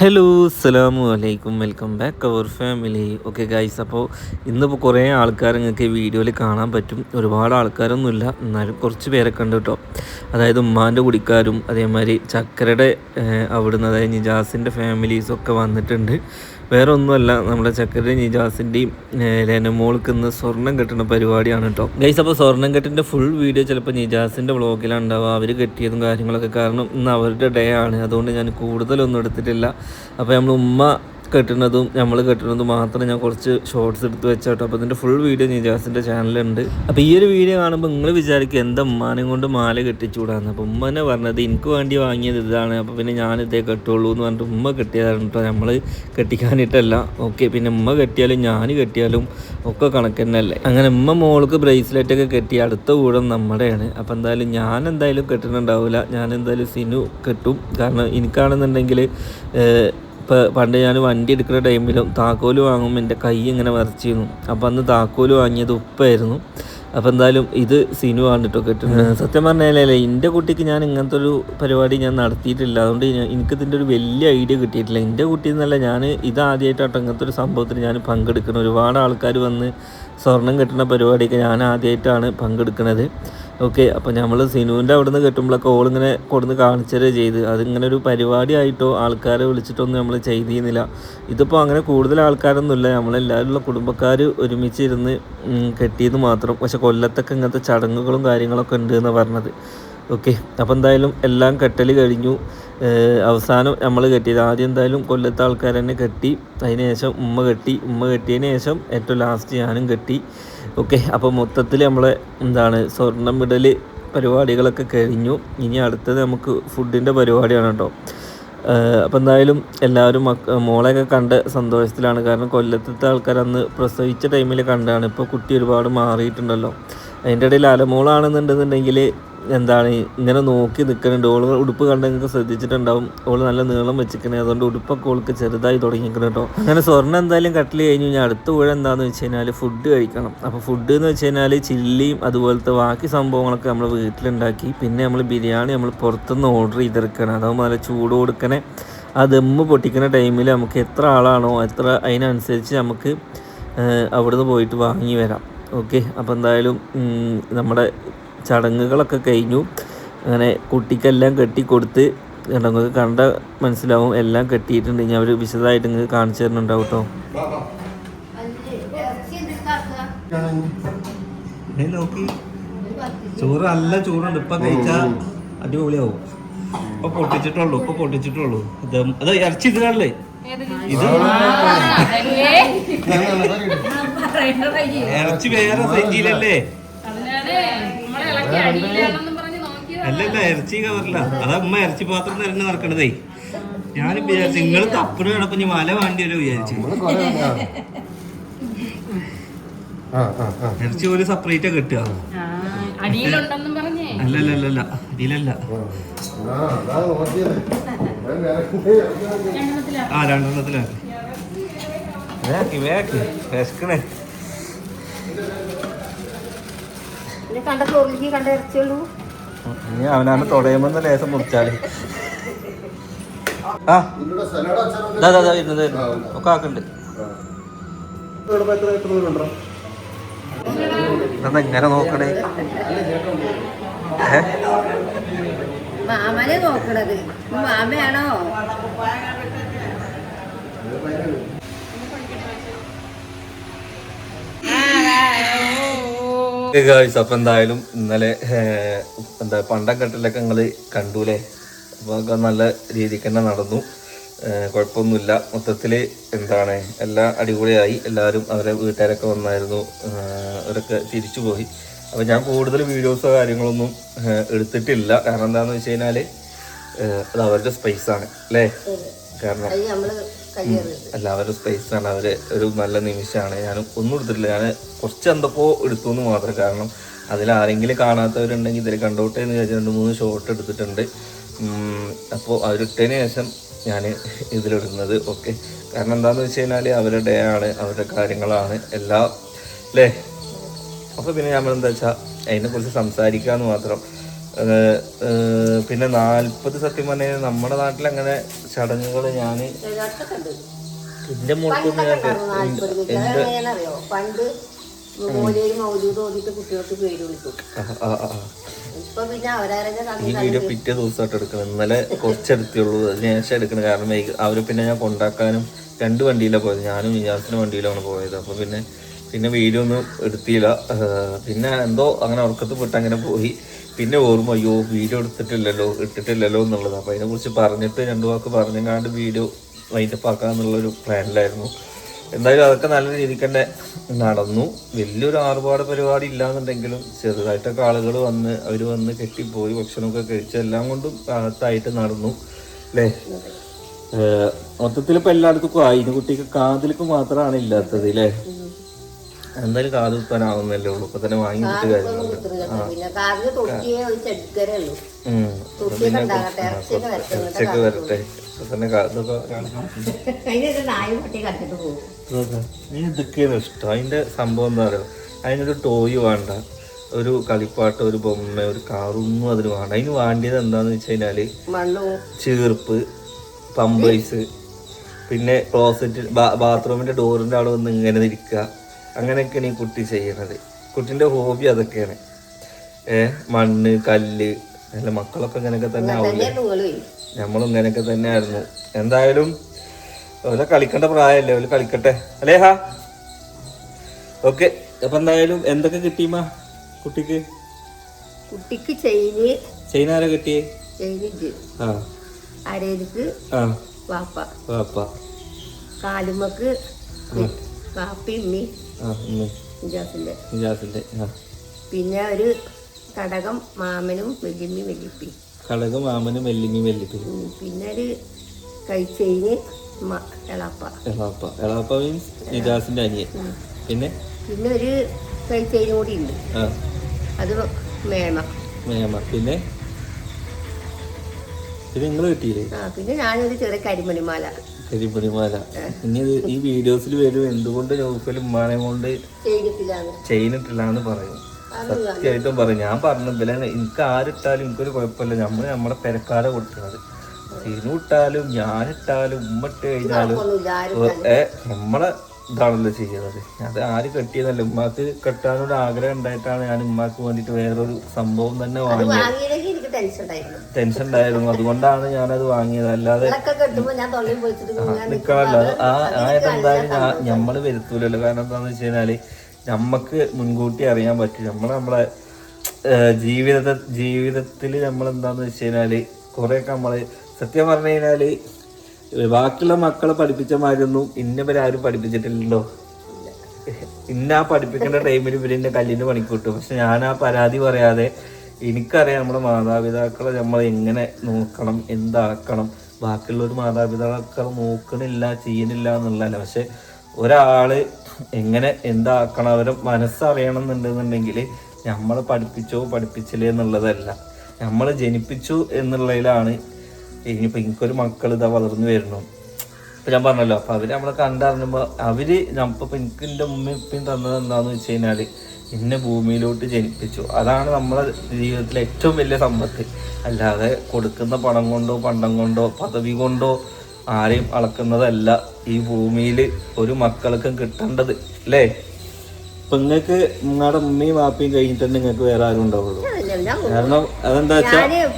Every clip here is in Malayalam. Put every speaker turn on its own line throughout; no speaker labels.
ഹലോ അസ്സലാമു അലൈക്കും. Welcome back our family okay guys അപ്പോൾ ഇന്നിപ്പോൾ കുറേ ആൾക്കാർ നിങ്ങൾക്ക് ഈ വീഡിയോയിൽ കാണാൻ പറ്റും. ഒരുപാട് ആൾക്കാരൊന്നുമില്ല. എന്നാലും കുറച്ച് പേരൊക്കെ ഉണ്ട് കേട്ടോ. അതായത് ഉമ്മാന്റെ കുടിക്കാരും അതേമാതിരി ചക്കരയുടെ അവിടുന്ന് അതായത് നിജാസിന്റെ ഫാമിലീസൊക്കെ വന്നിട്ടുണ്ട്. വേറെ ഒന്നുമല്ല നമ്മുടെ ചക്കര നിജാസിന്റെയും ലെനമോൾക്ക് ഇന്ന് സ്വർണം കെട്ടുന്ന പരിപാടിയാണ് കേട്ടോ ഗൈസ് അപ്പോൾ സ്വർണം കെട്ടിന്റെ ഫുൾ വീഡിയോ ചിലപ്പോൾ നിജാസിന്റെ വ്ളോഗിലാണ് ഉണ്ടാവുക അവർ കെട്ടിയതും കാര്യങ്ങളൊക്കെ കാരണം ഇന്ന് അവരുടെ ഡേ ആണ്. അതുകൊണ്ട് ഞാൻ കൂടുതലൊന്നും എടുത്തിട്ടില്ല. അപ്പോൾ നമ്മൾ ഉമ്മ കെട്ടുന്നതും നമ്മൾ കെട്ടുന്നതും മാത്രം ഞാൻ കുറച്ച് ഷോർട്സ് എടുത്ത് വെച്ചോട്ടോ. അപ്പോൾ ഇതിന്റെ ഫുൾ വീഡിയോ നിജാസിന്റെ ചാനലുണ്ട് അപ്പോൾ ഈ ഒരു വീഡിയോ കാണുമ്പോൾ നിങ്ങൾ വിചാരിക്കും എന്താ ഉമ്മാനെയും കൊണ്ട് മാല കെട്ടിച്ചൂടാന്ന്. അപ്പോൾ ഉമ്മ തന്നെ പറഞ്ഞത് എനിക്ക് വേണ്ടി വാങ്ങിയത് ഇതാണ്. അപ്പോൾ പിന്നെ ഞാൻ ഇതേ കെട്ടുള്ളൂ എന്ന് പറഞ്ഞിട്ട് ഉമ്മ കെട്ടിയതാണ് കേട്ടോ നമ്മൾ കെട്ടിക്കാനിട്ടല്ല. ഓക്കെ പിന്നെ ഉമ്മ കെട്ടിയാലും ഞാൻ കെട്ടിയാലും ഒക്കെ കണക്ക് തന്നെയല്ലേ. അങ്ങനെ ഉമ്മ മോൾക്ക് ബ്രേസ്ലെറ്റ് ഒക്കെ കെട്ടി അടുത്ത കൂടം നമ്മുടെയാണ്. അപ്പോൾ എന്തായാലും ഞാൻ എന്തായാലും കെട്ടുന്നുണ്ടാവില്ല ഞാൻ എന്തായാലും സിനു കെട്ടും. കാരണം എനിക്കാണെന്നുണ്ടെങ്കിൽ ഇപ്പോൾ പണ്ട് ഞാൻ വണ്ടി എടുക്കുന്ന ടൈമിലും താക്കോൽ വാങ്ങുമ്പോൾ എന്റെ കൈ ഇങ്ങനെ വരച്ചിരുന്നു അപ്പോൾ അന്ന് താക്കോൽ വാങ്ങിയത് ഉപ്പായിരുന്നു. അപ്പോൾ എന്തായാലും ഇത് സിനു ആണ് കേട്ടോ കെട്ടുന്നത് സത്യം പറഞ്ഞാലേ എന്റെ കുട്ടിക്ക് ഞാൻ ഇങ്ങനത്തെ ഒരു പരിപാടി ഞാൻ നടത്തിയിട്ടില്ല. അതുകൊണ്ട് എനിക്ക് ഇതിന്റെ ഒരു വലിയ ഐഡിയ കിട്ടിയിട്ടില്ല. എന്റെ കുട്ടി എന്നല്ല ഞാൻ ഇത് ആദ്യമായിട്ടാട്ടോ ഇങ്ങനത്തെ ഒരു സംഭവത്തിൽ ഞാൻ പങ്കെടുക്കുന്നത് ഒരുപാട് ആൾക്കാർ വന്ന് സ്വർണം കെട്ടുന്ന പരിപാടിയൊക്കെ ഞാൻ ആദ്യമായിട്ടാണ് പങ്കെടുക്കുന്നത് ഓക്കെ അപ്പോൾ നമ്മൾ സിനുവിന്റെ അവിടെ നിന്ന് കിട്ടുമ്പോഴൊക്കെ ഓളിങ്ങനെ കൊടുന്ന് കാണിച്ചതേ ചെയ്ത്. അതിങ്ങനെ ഒരു പരിപാടി ആയിട്ടോ ആൾക്കാരെ വിളിച്ചിട്ടൊന്നും നമ്മൾ ചെയ്തിരുന്നില്ല. ഇതിപ്പോൾ അങ്ങനെ കൂടുതൽ ആൾക്കാരൊന്നുമില്ല. നമ്മളെല്ലാവരുള്ള കുടുംബക്കാർ ഒരുമിച്ചിരുന്ന് കെട്ടിയത് മാത്രം. പക്ഷെ കൊല്ലത്തൊക്കെ ഇങ്ങനത്തെ ചടങ്ങുകളും കാര്യങ്ങളൊക്കെ ഉണ്ട് എന്ന് പറഞ്ഞത്. ഓക്കെ അപ്പോൾ എന്തായാലും എല്ലാം കെട്ടൽ കഴിഞ്ഞു. അവസാനം നമ്മൾ കെട്ടിയത്. ആദ്യം എന്തായാലും കൊല്ലത്തെ ആൾക്കാർ തന്നെ കെട്ടി അതിന് ശേഷം ഉമ്മ കെട്ടി. ഉമ്മ കെട്ടിയതിന് ശേഷം ഏറ്റവും ലാസ്റ്റ് ഞാനും കെട്ടി. ഓക്കെ അപ്പോൾ മൊത്തത്തിൽ നമ്മളെ എന്താണ് സ്വർണം ഇടൽ പരിപാടികളൊക്കെ കഴിഞ്ഞു. ഇനി അടുത്തത് നമുക്ക് ഫുഡിന്റെ പരിപാടിയാണ് കേട്ടോ. അപ്പോൾ എന്തായാലും എല്ലാവരും മക്ക മോളെയൊക്കെ കണ്ട സന്തോഷത്തിലാണ്. കാരണം കൊല്ലത്തെ ആൾക്കാർ അന്ന് പ്രസവിച്ച ടൈമിൽ കണ്ടാണ് ഇപ്പോൾ കുട്ടി ഒരുപാട് മാറിയിട്ടുണ്ടല്ലോ. അതിന്റെ ഇടയിൽ അലമോളാണെന്നുണ്ടെന്നുണ്ടെങ്കിൽ എന്താണ് ഇങ്ങനെ നോക്കി നിൽക്കുന്നുണ്ട് ഓൾ ഉടുപ്പ് കണ്ട് നിങ്ങൾക്ക് ശ്രദ്ധിച്ചിട്ടുണ്ടാവും. ഓൾ നല്ല നീളം വെച്ചിരിക്കണേ. അതുകൊണ്ട് ഉടുപ്പൊക്കെ ഓൾക്ക് ചെറുതായി തുടങ്ങിക്കണം കേട്ടോ. അങ്ങനെ സ്വർണം എന്തായാലും കട്ടിൽ കഴിഞ്ഞു. കഴിഞ്ഞാൽ അടുത്ത പുഴ എന്താണെന്ന് വെച്ച് കഴിഞ്ഞാൽ ഫുഡ് കഴിക്കണം. അപ്പോൾ ഫുഡ് എന്ന് വെച്ച് കഴിഞ്ഞാൽ ചില്ലിയും അതുപോലത്തെ ബാക്കി സംഭവങ്ങളൊക്കെ നമ്മൾ വീട്ടിലുണ്ടാക്കി. പിന്നെ നമ്മൾ ബിരിയാണി നമ്മൾ പുറത്തുനിന്ന് ഓർഡർ ചെയ്തെടുക്കണം. അതാകുമ്പോൾ നല്ല ചൂട് കൊടുക്കണേ. ആ ദമ്മ് പൊട്ടിക്കുന്ന ടൈമിൽ നമുക്ക് എത്ര ആളാണോ എത്ര അതിനനുസരിച്ച് നമുക്ക് അവിടുന്ന് പോയിട്ട് വാങ്ങി വരാം. ഓക്കെ? അപ്പോൾ എന്തായാലും നമ്മുടെ ചടങ്ങുകളൊക്കെ കഴിഞ്ഞു. അങ്ങനെ കുട്ടിക്കെല്ലാം കെട്ടി കൊടുത്ത് കണ്ടോ, നിങ്ങൾക്ക് കണ്ട മനസ്സിലാവും എല്ലാം കെട്ടിയിട്ടുണ്ട്. ഞാൻ അവർ വിശദമായിട്ട് നിങ്ങൾക്ക് കാണിച്ചു തരുന്നുണ്ടാവും കേട്ടോ. നോക്കി. ചോറ് നല്ല ചോറുണ്ട്. ഇപ്പൊ കഴിച്ചാ അടിപൊളിയാവും. ഇപ്പൊ പൊട്ടിച്ചിട്ടുള്ളൂ ഇപ്പൊ പൊട്ടിച്ചിട്ടുള്ളൂ. അത് ഇറച്ചി ഇതിനല്ലേ ഇത് ഇറച്ചി വേറെ സെഞ്ചിയിലല്ലേ അല്ലല്ല ഇറച്ചി കവറില്ല അതാ ഉമ്മ ഇറച്ചി പാത്രം തന്നെ നടക്കണതേ. ഞാൻ വിചാരിച്ചു നിങ്ങൾ തപ്പിന് കിടപ്പ് മല വേണ്ടി വരും വിചാരിച്ചു.
ആ ആ ആ.
ഇറച്ചി ഒരു സെപ്പറേറ്റ് കിട്ടുക.
അടിയിലുണ്ടെന്നും പറഞ്ഞേ.
അല്ലല്ലല്ല അടിയിലല്ല.
ആ
രണ്ടെണ്ണത്തിലാണ് വേക്ക് വേക്ക്. വിശക്കണേ.
ഇത് കണ്ട ചോറിലേക്ക് കണ്ട ഇറച്ചിയുള്ളൂ.
ഇനി അവനാണ് തുടയുമെന്ന് ലേസം മുറിച്ചാൽ. ആ. ദാ ദാ ഇരുന്നത് ഒക്കെ ആക്കുന്നുണ്ട്. ഇതെന്താ ഇങ്ങനെ നോക്കണേ.
മാമനെ നോക്കണത്. ഇത്
അപ്പൊ എന്തായാലും ഇന്നലെ എന്താ പണ്ടക്കെട്ടിലൊക്കെ നിങ്ങൾ കണ്ടൂലേ? അപ്പൊ നല്ല രീതിക്ക് തന്നെ നടന്നു. കുഴപ്പമൊന്നുമില്ല. മൊത്തത്തിൽ എന്താണ് എല്ലാം അടിപൊളിയായി. എല്ലാവരും അവരെ വീട്ടുകാരൊക്കെ വന്നായിരുന്നു. അവരൊക്കെ തിരിച്ചു പോയി അപ്പൊ ഞാൻ കൂടുതൽ വീഡിയോസോ കാര്യങ്ങളൊന്നും എടുത്തിട്ടില്ല. കാരണം എന്താന്ന് വെച്ച് കഴിഞ്ഞാൽ അത് അവരുടെ സ്പേസ് ആണ് അല്ലേ? കാരണം അല്ല അവരുടെ സ്പേസ് ആണ്. അവർ ഒരു നല്ല നിമിഷമാണ്. ഞാൻ ഒന്നും എടുത്തിട്ടില്ല. ഞാൻ കുറച്ച് എന്തൊക്കെയോ എടുത്തു എന്ന് മാത്രം കാരണം അതിൽ ആരെങ്കിലും കാണാത്തവരുണ്ടെങ്കിൽ ഇതിൽ കണ്ടോട്ടെ എന്ന് വിചാരിച്ച് രണ്ട് മൂന്ന് ഷോട്ട് എടുത്തിട്ടുണ്ട്. അപ്പോൾ അവരിട്ടതിന് ശേഷം ഞാൻ ഇതിലിടുന്നത്. ഓക്കെ കാരണം എന്താണെന്ന് വെച്ച് കഴിഞ്ഞാൽ അവരുടെ ഡേ ആണ്. അവരുടെ കാര്യങ്ങളാണ്. എല്ലാ അല്ലേ അപ്പോൾ പിന്നെ നമ്മൾ എന്താ വെച്ചാൽ അതിനെക്കുറിച്ച് സംസാരിക്കാമെന്ന് മാത്രം. പിന്നെ നാൽപ്പത് സത്യം പറഞ്ഞാൽ നമ്മുടെ നാട്ടിൽ അങ്ങനെ ചടങ്ങുകൾ ഞാൻ
എന്റെ ഉണ്ട്
എന്റെ മോൾക്ക്
പണ്ടൊക്കെ ഉണ്ടായിരുന്നു നാല്പത് പേര് അതെങ്ങനെയാണെന്നറിയോ പണ്ട് മൗലൂദ് കുട്ടികൾക്ക് പേര് വിളിക്കും.
ഈ വീഡിയോ പിറ്റേ ദിവസമായിട്ട് എടുക്കണം. ഇന്നലെ കുറച്ചെടുത്തുള്ളൂ അതിന് ശേഷം എടുക്കണം. കാരണം അവർ പിന്നെ ഞാൻ കൊണ്ടാക്കാനും രണ്ട് വണ്ടിയിലാണ് പോയത്. ഞാനും വിജയാസിന്റെ വണ്ടിയിലാണ് പോയത്. അപ്പൊ പിന്നെ പിന്നെ വീഡിയോ ഒന്നും എടുത്തില്ല. പിന്നെ എന്തോ അങ്ങനെ ഉറക്കത്ത് പോയിട്ട് അങ്ങനെ പോയി. പിന്നെ ഓർമ്മ അയ്യോ വീഡിയോ എടുത്തിട്ടില്ലല്ലോ ഇട്ടിട്ടില്ലല്ലോ എന്നുള്ളത്. അപ്പോൾ അതിനെക്കുറിച്ച് പറഞ്ഞിട്ട് രണ്ടു വാക്ക് പറഞ്ഞെങ്ങാണ്ട് വീഡിയോ വൈൻഡപ്പ് ആക്കാന്നുള്ളൊരു പ്ലാനിലായിരുന്നു എന്തായാലും അതൊക്കെ നല്ല രീതിക്ക് തന്നെ നടന്നു. വലിയൊരു ആർഭാട പരിപാടി ഇല്ലാന്നുണ്ടെങ്കിലും ചെറുതായിട്ടൊക്കെ ആളുകൾ വന്ന് അവർ വന്ന് കെട്ടിപ്പോയി ഭക്ഷണമൊക്കെ കഴിച്ച് എല്ലാം കൊണ്ടും കാലത്തായിട്ട് നടന്നു. അല്ലേ? മൊത്തത്തിൽ ഇപ്പൊ എല്ലായിടത്തും ആയി. ഇനി കുട്ടിക്ക് കാതിലേക്ക് മാത്രമാണ് ഇല്ലാത്തത് അല്ലേ എന്തായാലും കാത് കുത്താനാവുന്നല്ലേ ഉള്ളൂ. ഇപ്പൊ തന്നെ
വാങ്ങി കിട്ടുക വരട്ടെ.
ഉച്ചയ്ക്ക് വരട്ടെ. ഇപ്പൊ തന്നെ ഇതൊക്കെയാണ് ഇഷ്ടം. അതിന്റെ സംഭവം എന്താ പറയുക അതിനൊരു ടോയ് വേണ്ട. ഒരു കളിപ്പാട്ട് ഒരു ബൊമ്മ ഒരു കാറൊന്നും അതിന് വേണ്ട. അതിന് വേണ്ടിയത് എന്താന്ന് വെച്ച്
കഴിഞ്ഞാൽ
ചീർപ്പ് പമ്പേഴ്സ് പിന്നെ ക്ലോസറ്റ് ബാത്റൂമിന്റെ ഡോറിന്റെ അവിടെ വന്ന് ഇങ്ങനെ ഇരിക്കുക. അങ്ങനെയൊക്കെയാണ് ഈ കുട്ടി ചെയ്യണത് കുട്ടിന്റെ ഹോബി അതൊക്കെയാണ്. ഏഹ് മണ്ണ് കല്ല് അല്ല മക്കളൊക്കെ ഇങ്ങനെയൊക്കെ തന്നെ ആവില്ലേ
തന്നെ
നമ്മളും ഇങ്ങനെയൊക്കെ തന്നെയായിരുന്നു എന്തായാലും ഓല കളിക്കേണ്ട പ്രായമല്ലേ ഓല കളിക്കട്ടെ. അല്ലേ ഹാ ഓക്കെ. അപ്പൊ എന്തായാലും എന്തൊക്കെ കിട്ടിയമ്മ കുട്ടിക്ക്?
കുട്ടിക്ക് ചെയിന്.
ആരാ കിട്ടിയേ? ആ. ആ.
വാപ്പ.
പാപ്പ
കാലുമക്ക് വാപ്പി ഉമ്മി. ഇജാസിന്റെ.
നിജാസിന്റെ
പിന്നെ ഒരു കടകം മാമനും വെല്ലിമ്മി വെല്ലിപ്പി
കടകം മാമനും വെല്ലിമ്മി വെല്ലിപ്പി
പിന്നെ ഒരു കൈച്ചെയിന് എളാപ്പ.
എളാപ്പ. എളാപ്പ മീൻസ് നിജാസിന്റെ അനിയൻ. പിന്നെ?
പിന്നെ ഒരു കൈച്ചെയിനും കൂടി ഉണ്ട്. അത് മേമ
മേമ പിന്നെ? പിന്നെ നിങ്ങൾ കിട്ടിയില്ലേ?
ആ പിന്നെ ഞാനൊരു ചെറിയ കരിമണിമാല.
കരിമണിമാല. ഇനി ഇത് ഈ വീഡിയോസിൽ വരും എന്തുകൊണ്ട് നോക്കലും ഉമ്മാനെ കൊണ്ട്
ചെയ്തിട്ടില്ലാന്ന്.
പറയും. സത്യമായിട്ടും പറയും. ഞാൻ പറഞ്ഞതില്ല എനിക്ക് ആരിട്ടാലും എനിക്കൊരു കുഴപ്പമില്ല. നമ്മൾ നമ്മുടെ പെരക്കാരെ കൊടുക്കുന്നത്. സിനു ഇട്ടാലും ഞാനിട്ടാലും ഉമ്മ ഇട്ട് കഴിഞ്ഞാലും നമ്മളെ ഇതാണല്ലോ ചെയ്യുന്നത് അത് ആര് കെട്ടിയതല്ല ഉമ്മാക്ക് കെട്ടാനൊരു ആഗ്രഹം ഉണ്ടായിട്ടാണ് ഞാൻ ഉമ്മാക്ക് വേണ്ടിയിട്ട് വേറൊരു സംഭവം തന്നെ വാങ്ങിയത്.
ടെൻഷൻ ഉണ്ടായിരുന്നു
അതുകൊണ്ടാണ് ഞാനത് വാങ്ങിയത്. അല്ലാതെ
ഇങ്ങനെ
ആ നമ്മൾ വരുത്തൂലല്ലോ. കാരണം എന്താന്ന് വെച്ച് കഴിഞ്ഞാൽ നമ്മക്ക് മുൻകൂട്ടി അറിയാൻ പറ്റും. നമ്മൾ നമ്മളെ ജീവിത ജീവിതത്തിൽ നമ്മൾ എന്താന്ന് വെച്ച് കഴിഞ്ഞാൽ കുറെയൊക്കെ നമ്മൾ സത്യം പറഞ്ഞു കഴിഞ്ഞാൽ ബാക്കിയുള്ള മക്കളെ പഠിപ്പിച്ച മാതിരിയൊന്നും ഇന്നവരാരും പഠിപ്പിച്ചിട്ടില്ലല്ലോ. ഇന്ന ആ പഠിപ്പിക്കേണ്ട ടൈമിൽ ഇവരെ കല്ലിന് പണിക്കൂട്ടും പക്ഷെ ഞാൻ ആ പരാതി പറയാതെ എനിക്കറിയാം നമ്മുടെ മാതാപിതാക്കളെ നമ്മൾ എങ്ങനെ നോക്കണം എന്താക്കണം. ബാക്കിയുള്ള ഒരു മാതാപിതാക്കളെ നോക്കണില്ല ചെയ്യണില്ല എന്നുള്ളതല്ല. പക്ഷെ ഒരാൾ എങ്ങനെ എന്താക്കണം അവരെ മനസ്സറിയണം എന്നുണ്ടെന്നുണ്ടെങ്കിൽ നമ്മൾ പഠിപ്പിച്ചോ പഠിപ്പിച്ചില്ലേ എന്നുള്ളതല്ല. നമ്മൾ ജനിപ്പിച്ചു എന്നുള്ളതിലാണ് ഇനിയിപ്പോൾ എനിക്കൊരു മക്കൾ ഇതാ വളർന്നു വരുന്നു. ഇപ്പം ഞാൻ പറഞ്ഞല്ലോ അപ്പോൾ അവർ നമ്മളെ കണ്ടറിഞ്ഞപ്പോൾ അവർ നമ്മ എനിക്ക് എന്റെ ഉമ്മയും ഉപ്പയും തന്നത് എന്താണെന്ന് വെച്ച് കഴിഞ്ഞാൽ എന്നെ ഭൂമിയിലോട്ട് ജനിപ്പിച്ചു. അതാണ് നമ്മളെ ജീവിതത്തിലെ ഏറ്റവും വലിയ സമ്പത്ത്. അല്ലാതെ കൊടുക്കുന്ന പണം കൊണ്ടോ പണ്ടം കൊണ്ടോ പദവി കൊണ്ടോ ആരെയും അളക്കുന്നതല്ല ഈ ഭൂമിയിൽ ഒരു മക്കൾക്കും കിട്ടേണ്ടത് അല്ലേ? ഇപ്പൊ നിങ്ങൾക്ക് നിങ്ങളുടെ ഉമ്മയും വാപ്പയും കഴിഞ്ഞിട്ട് നിങ്ങൾക്ക് വേറെ ആരും ഉണ്ടാവുള്ളൂ. കാരണം അതെന്താ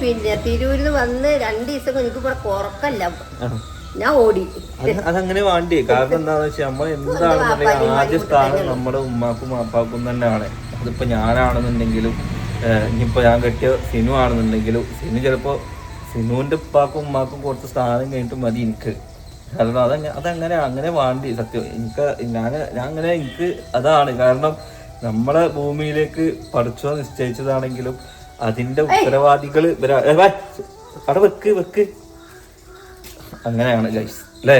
പിന്നെ തിരൂരിൽ വന്ന് രണ്ട് ദിവസം എനിക്ക് ഇവിടെ കുറക്കല്ല. ഞാൻ ഓടി.
അത് അതങ്ങനെ വേണ്ടേ? കാരണം എന്താന്ന് വെച്ചാൽ നമ്മൾ എന്താണെന്നുണ്ടെങ്കിൽ ആദ്യ സ്ഥാനം നമ്മുടെ ഉമ്മാക്കും മാപ്പാക്കും തന്നെയാണ്. അതിപ്പോ ഞാനാണെന്നുണ്ടെങ്കിലും ഇനിയിപ്പോ ഞാൻ കെട്ടിയ സിനു ആണെന്നുണ്ടെങ്കിലും സിനു ചിലപ്പോ സിനുവിന്റെ ഉപ്പാക്കും ഉമ്മാക്കും കുറച്ച് സ്ഥാനം കഴിഞ്ഞിട്ട് മതി എനിക്ക്. കാരണം അതങ്ങനെ അതങ്ങനെ അങ്ങനെ വേണ്ടി? സത്യം. എനിക്ക് ഞാൻ ഞാൻ അങ്ങനെ എനിക്ക് അതാണ്. കാരണം നമ്മളെ ഭൂമിയിലേക്ക് പഠിച്ചോ നിശ്ചയിച്ചതാണെങ്കിലും അതിന്റെ ഉത്തരവാദികൾ. അവിടെ വെക്ക് വെക്ക്. അങ്ങനെയാണ് ഗൈസ് അല്ലേ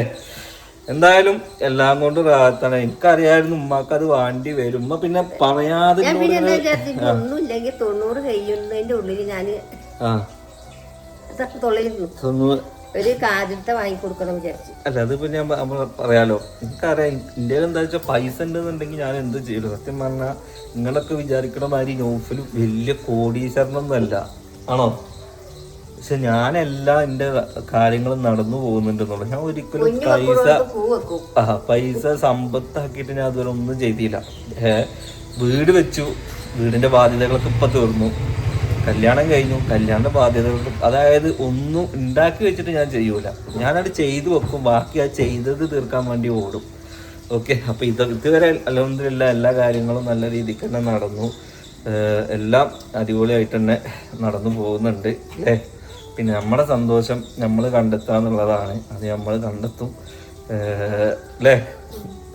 എന്തായാലും എല്ലാം കൊണ്ടും റാത്താണ്. എനിക്കറിയായിരുന്നു ഉമ്മാക്ക് അത് വാണ്ടി വരും. ഉമ്മ പിന്നെ പറയാതെ
പിന്നെ തൊണ്ണൂറ് കഴിയുന്നതിന്റെ ഉള്ളിൽ ഒരു കാതിലത്തെ വാങ്ങിക്കൊടുക്കണം വിചാരിച്ചു.
അല്ല അതിപ്പോ ഞാൻ നമ്മൾ പറയാലോ. എനിക്കറിയാം. ഇന്ത്യ എന്താ വെച്ചാൽ പൈസ ഉണ്ടെന്നുണ്ടെങ്കിൽ ഞാൻ എന്ത് ചെയ്യും? സത്യം പറഞ്ഞാൽ നിങ്ങളൊക്കെ വിചാരിക്കണ മാതിരി നോഫിൽ വലിയ കോടീശ്വരനൊന്നും അല്ല ആണോ? പക്ഷെ ഞാനെല്ലാം എന്റെ കാര്യങ്ങളും നടന്നു പോകുന്നുണ്ടെന്നുള്ളത് ഞാൻ ഒരിക്കലും പൈസ ആ പൈസ സമ്പത്താക്കിയിട്ട് ഞാൻ അതുവരെ ഒന്നും ചെയ്തില്ല വീട് വെച്ചു. വീടിന്റെ ബാധ്യതകളൊക്കെ ഇപ്പൊ തീർന്നു. കല്യാണം കഴിഞ്ഞു. കല്യാണ ബാധ്യതകൾ അതായത് ഒന്നും ഉണ്ടാക്കി വെച്ചിട്ട് ഞാൻ ചെയ്യൂല. ഞാനത് ചെയ്തു വെക്കും. ബാക്കി ആ ചെയ്തത് തീർക്കാൻ വേണ്ടി ഓടും. ഓക്കെ അപ്പോൾ ഇത് ഇതുവരെ അലഹമില്ല എല്ലാ കാര്യങ്ങളും നല്ല രീതിക്ക് തന്നെ നടന്നു. എല്ലാം അടിപൊളിയായിട്ട് തന്നെ നടന്നു പോകുന്നുണ്ട്. അല്ലേ? പിന്നെ നമ്മുടെ സന്തോഷം നമ്മൾ കണ്ടെത്തുക എന്നുള്ളതാണ്. അത് നമ്മൾ കണ്ടെത്തും. അല്ലേ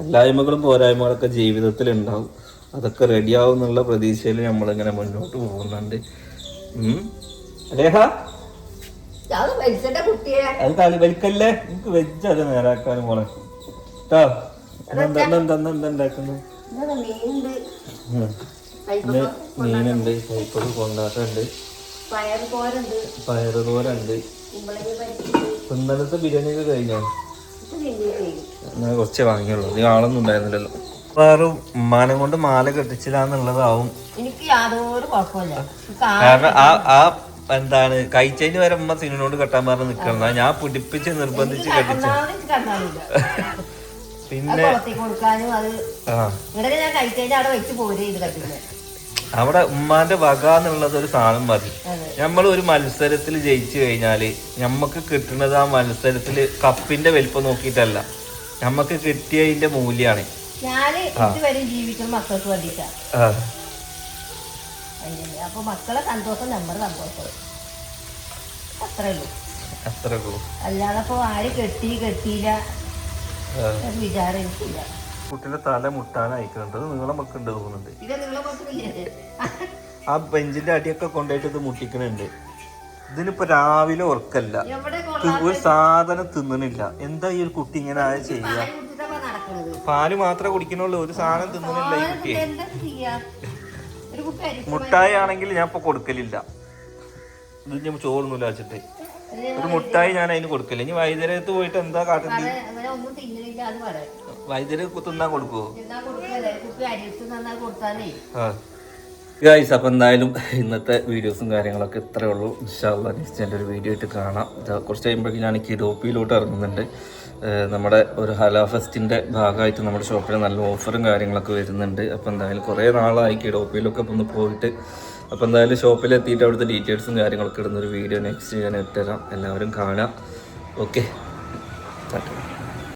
എല്ലായ്മകളും പോരായ്മകളൊക്കെ ജീവിതത്തിൽ ഉണ്ടാവും. അതൊക്കെ റെഡിയാവും എന്നുള്ള പ്രതീക്ഷയിൽ നമ്മളിങ്ങനെ മുന്നോട്ട് പോകുന്നുണ്ട്.
അത്
കളി വലിക്കല്ലേ എനിക്ക് വെജ് അത് നേരാക്കാൻ പോണെ. കേട്ടോ എന്താ എന്താ എന്താ ഉണ്ടാക്കുന്നത്
ഇന്നത് മീനുണ്ട്.
കൈപ്പൊടി കൊണ്ടാട്ടുണ്ട്
തോരുണ്ട്
പയറ്
പരിപ്പുണ്ട്
ഇന്നലത്തെ ബിരിയാണി ഒക്കെ കഴിഞ്ഞോ. ഞാൻ കുറച്ചേ വാങ്ങിയുള്ളൂ. നീ ആളൊന്നും ഉണ്ടായിരുന്നില്ലല്ലോ. വേറും മാനം കൊണ്ട് മാല കെട്ടിച്ചില്ലാന്നുള്ളതാവും
എനിക്ക് യാതൊരു കുഴപ്പമില്ല
കാരണം ആ ആ എന്താണ് കഴിച്ചതിന് വരെ അമ്മ സിനിമയോട് കെട്ടാൻ പറഞ്ഞ് നിക്കണം ഞാൻ പിടിപ്പിച്ച് നിർബന്ധിച്ച് കെട്ടിച്ചു. പിന്നെ ആ.
അവിടെ
ഉമ്മാന്റെ വക എന്നുള്ളത് ഒരു സാധനം മതി. നമ്മൾ ഒരു മത്സരത്തിൽ ജയിച്ചു കഴിഞ്ഞാൽ നമുക്ക് കിട്ടുന്നത് ആ മത്സരത്തിൽ കപ്പിന്റെ വലിപ്പം നോക്കിയിട്ടല്ല. നമുക്ക് കിട്ടിയതിന്റെ മൂല്യാണ്.
ഞാൻ ഇതുവരെ ജീവിക്കുന്ന മക്കൾക്ക് വേണ്ടിയിട്ടാ.
ആ,
അപ്പൊ മക്കളെ സന്തോഷം നമ്മുടെ സന്തോഷം. അത്രേ ഉള്ളൂ.
അത്രേ ഉള്ളൂ.
അല്ലാതെ ഇപ്പൊ ആര് കെട്ടി കെട്ടിയില്ല. വിചാരം എനിക്കില്ല.
കുട്ടിയുടെ തല മുട്ടാനായിക്കുന്നുണ്ട് നീളം ഒക്കെ ഉണ്ട് തോന്നുന്നുണ്ട് ആ ബെഞ്ചിന്റെ അടിയൊക്കെ കൊണ്ടുപോയിട്ട് ഇത് മുട്ടിക്കണുണ്ട്. ഇതിനിപ്പോ രാവിലെ ഉറക്കല്ല. ഒരു സാധനം തിന്നണില്ല. എന്താ ഈ ഒരു കുട്ടി ഇങ്ങനെ ആയ ചെയ്യാ?
കൊള്ളാൻ കുടിച്ചിട്ടാ നടക്കണത്?
പാൽ മാത്രമേ കുടിക്കണുള്ളൂ ഒരു സാധനം തിന്നണില്ല ഈ കുട്ടി മുട്ടായി ആണെങ്കിൽ ഞാൻ ഇപ്പൊ കൊടുക്കലില്ല. ഇത് ഞാൻ ചോറൊന്നുമില്ല വെച്ചിട്ട്. ഒരു മുട്ടായി ഞാൻ അതിന് കൊടുക്കില്ല ഇനി വൈകുന്നേരത്ത് പോയിട്ട് എന്താ കാട്ടണ്ടി വൈദ്യുര തിന്നാൻ കൊടുക്കുവോ? ഗൈസ് അപ്പോൾ എന്തായാലും ഇന്നത്തെ വീഡിയോസും കാര്യങ്ങളൊക്കെ ഇത്രേ ഉള്ളൂ. ഇൻഷാല്ല നെക്സ്റ്റ് എന്റെ ഒരു വീഡിയോ ആയിട്ട് കാണാം. കുറച്ച് കഴിയുമ്പോഴേക്കും ഞാൻ കിഡോപ്പിയിലോട്ട് ഇറങ്ങുന്നുണ്ട്. നമ്മുടെ ഒരു ഹല ഫെസ്റ്റിന്റെ ഭാഗമായിട്ട് നമ്മുടെ ഷോപ്പിൽ നല്ല ഓഫറും കാര്യങ്ങളൊക്കെ വരുന്നുണ്ട്. അപ്പോൾ എന്തായാലും കുറേ നാളായി കിഡോപ്പിയിലൊക്കെ ഒന്ന് പോയിട്ട്. അപ്പോൾ എന്തായാലും ഷോപ്പിൽ എത്തിയിട്ട് അവിടുത്തെ ഡീറ്റെയിൽസും കാര്യങ്ങളൊക്കെ ഇടുന്നൊരു വീഡിയോ നെക്സ്റ്റ് ഞാൻ ഇട്ടുതരാം എല്ലാവരും കാണാം. ഓക്കെ